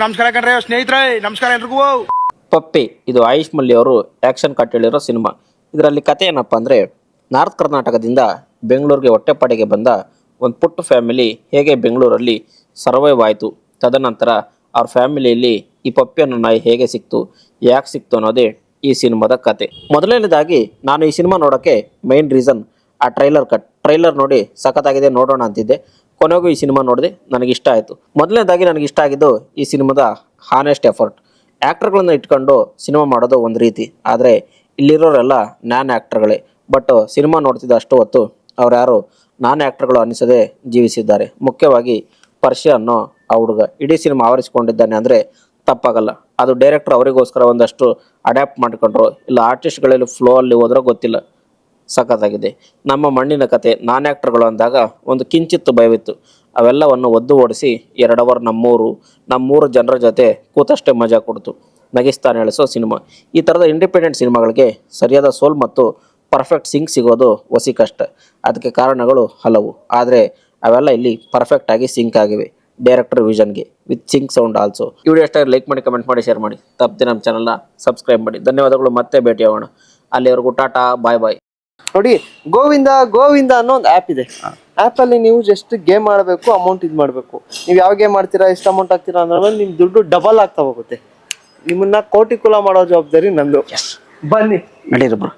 ನಮಸ್ಕಾರ ಕಣ್ರೆ, ಸ್ನೇಹಿತರೆ, ನಮಸ್ಕಾರ ಎಲ್ರಿಗೂ. ಪಪ್ಪಿ, ಇದು ಆಯುಷ್ ಮಲ್ಲಿ ಅವರು ಆ್ಯಕ್ಷನ್ ಕಟ್ ಹೇಳಿರೋ ಸಿನಿಮಾ. ಇದರಲ್ಲಿ ಕತೆ ಏನಪ್ಪ ಅಂದರೆ, ನಾರ್ತ್ ಕರ್ನಾಟಕದಿಂದ ಬೆಂಗಳೂರಿಗೆ ಹೊಟ್ಟೆಪಾಡಿಗೆ ಬಂದ ಒಂದು ಪುಟ್ಟ ಫ್ಯಾಮಿಲಿ ಹೇಗೆ ಬೆಂಗಳೂರಲ್ಲಿ ಸರ್ವೈವ್ ಆಯಿತು, ತದನಂತರ ಅವ್ರ ಫ್ಯಾಮಿಲಿಯಲ್ಲಿ ಈ ಪಪ್ಪಿ ಅನ್ನೋ ನಾಯಿ ಹೇಗೆ ಸಿಕ್ತು, ಯಾಕೆ ಸಿಕ್ತು ಅನ್ನೋದೇ ಈ ಸಿನಿಮಾದ ಕತೆ. ಮೊದಲನೇದಾಗಿ ನಾನು ಈ ಸಿನಿಮಾ ನೋಡೋಕ್ಕೆ ಮೈನ್ ರೀಸನ್ ಆ ಟ್ರೈಲರ್ ಕಟ್ ಟ್ರೈಲರ್ ನೋಡಿ ಸಖತ್ತಾಗಿದೆ, ನೋಡೋಣ ಅಂತಿದ್ದೆ. ಕೊನೆಗೂ ಈ ಸಿನಿಮಾ ನೋಡಿದೆ ನನಗೆ ಇಷ್ಟ ಆಯಿತು. ಮೊದಲನೇದಾಗಿ ನನಗೆ ಇಷ್ಟ ಆಗಿದ್ದು ಈ ಸಿನಿಮಾದ ಹಾನೆಸ್ಟ್ ಎಫರ್ಟ್ ಆ್ಯಕ್ಟರ್ಗಳನ್ನ ಇಟ್ಕೊಂಡು ಸಿನಿಮಾ ಮಾಡೋದು ಒಂದು ರೀತಿ. ಆದರೆ ಇಲ್ಲಿರೋರೆಲ್ಲ ನಾನ್ ಆ್ಯಕ್ಟರ್ಗಳೇ ಬಟ್ ಸಿನಿಮಾ ನೋಡ್ತಿದ್ದ ಅಷ್ಟು ಹೊತ್ತು ಅವ್ರು ಯಾರು ನಾನ್ ಆ್ಯಕ್ಟರ್ಗಳು ಅನ್ನಿಸದೆ ಜೀವಿಸಿದ್ದಾರೆ. ಮುಖ್ಯವಾಗಿ ಪರ್ಷಿಯ ಅನ್ನೋ ಆ ಹುಡುಗ. ಇಡೀ ಸಿನಿಮಾ ಆವರಿಸಿಕೊಂಡಿದ್ದಾನೆ ಅಂದರೆ ತಪ್ಪಾಗಲ್ಲ. ಅದು ಡೈರೆಕ್ಟರ್ ಅವರಿಗೋಸ್ಕರ ಒಂದಷ್ಟು ಅಡ್ಯಾಪ್ಟ್ ಮಾಡ್ಕೊಂಡ್ರು. ಇಲ್ಲ ಆರ್ಟಿಸ್ಟ್ಗಳಲ್ಲಿ ಫ್ಲೋ ಅಲ್ಲಿ ಹೋದ್ರೆ ಗೊತ್ತಿಲ್ಲ. ಸಖತ್ತಾಗಿದೆ. ನಮ್ಮ ಮಣ್ಣಿನ ಕತೆ, ನಾನ್ ಆ್ಯಕ್ಟರ್ಗಳು ಅಂದಾಗ ಒಂದು ಕಿಂಚಿತ್ತು ಭಯವಿತ್ತು. ಅವೆಲ್ಲವನ್ನು ಒದ್ದು ಓಡಿಸಿ ಎರಡು ಅವರ್ ನಮ್ಮೂರು ನಮ್ಮೂರು ಜನರ ಜೊತೆ ಕೂತಷ್ಟೇ ಮಜಾ ಕೊಡ್ತು. ನಗಿಸ್ತಾನೆ ಎಳಿಸೋ ಸಿನಿಮಾ. ಈ ಥರದ ಇಂಡಿಪೆಂಡೆಂಟ್ ಸಿನಿಮಾಗಳಿಗೆ ಸರಿಯಾದ ಸೋಲ್ ಮತ್ತು ಪರ್ಫೆಕ್ಟ್ ಸಿಂಗ್ ಸಿಗೋದು ಹೊಸಿ ಕಷ್ಟ. ಅದಕ್ಕೆ ಕಾರಣಗಳು ಹಲವು. ಆದರೆ ಅವೆಲ್ಲ ಇಲ್ಲಿ ಪರ್ಫೆಕ್ಟ್ ಆಗಿ ಸಿಂಕ್ ಆಗಿವೆ. ಡೈರೆಕ್ಟರ್ ವಿಷನ್ಗೆ, ವಿತ್ ಸಿಂಕ್ ಸೌಂಡ್ ಆಲ್ಸೋ. ಈ ವಿಡಿಯೋ ಇಷ್ಟ ಲೈಕ್ ಮಾಡಿ, ಕಮೆಂಟ್ ಮಾಡಿ, ಶೇರ್ ಮಾಡಿ. ತಪ್ಪದೆ ನಮ್ಮ ಚಾನಲ್ನ ಸಬ್ಸ್ಕ್ರೈಬ್ ಮಾಡಿ. ಧನ್ಯವಾದಗಳು. ಮತ್ತೆ ಭೇಟಿಯಾಗೋಣ. ಅಲ್ಲಿವರೆಗೂ ಟಾಟಾ, ಬಾಯ್ ಬಾಯ್. ನೋಡಿ ಗೋವಿಂದ ಗೋವಿಂದ ಅನ್ನೋ ಒಂದು ಆ್ಯಪ್ ಇದೆ. ಆ್ಯಪಲ್ಲಿ ನೀವು ಜಸ್ಟ್ ಗೇಮ್ ಮಾಡಬೇಕು ಅಮೌಂಟ್ ಇದು ಮಾಡಬೇಕು. ನೀವು ಯಾವ ಗೇಮ್ ಮಾಡ್ತೀರಾ ಎಷ್ಟು ಅಮೌಂಟ್ ಹಾಕ್ತೀರಾ ಅಂದ್ರೆ ನಿಮ್ಮ ದುಡ್ಡು ಡಬಲ್ ಆಗ್ತಾ ಹೋಗುತ್ತೆ. ನಿಮ್ಮನ್ನ ಕೋಟಿ ಕುಲ ಮಾಡೋ ಜವಾಬ್ದಾರಿ ನಂದು. ಬನ್ನಿ. ನಡೀರಿ ಬ್ರೋ.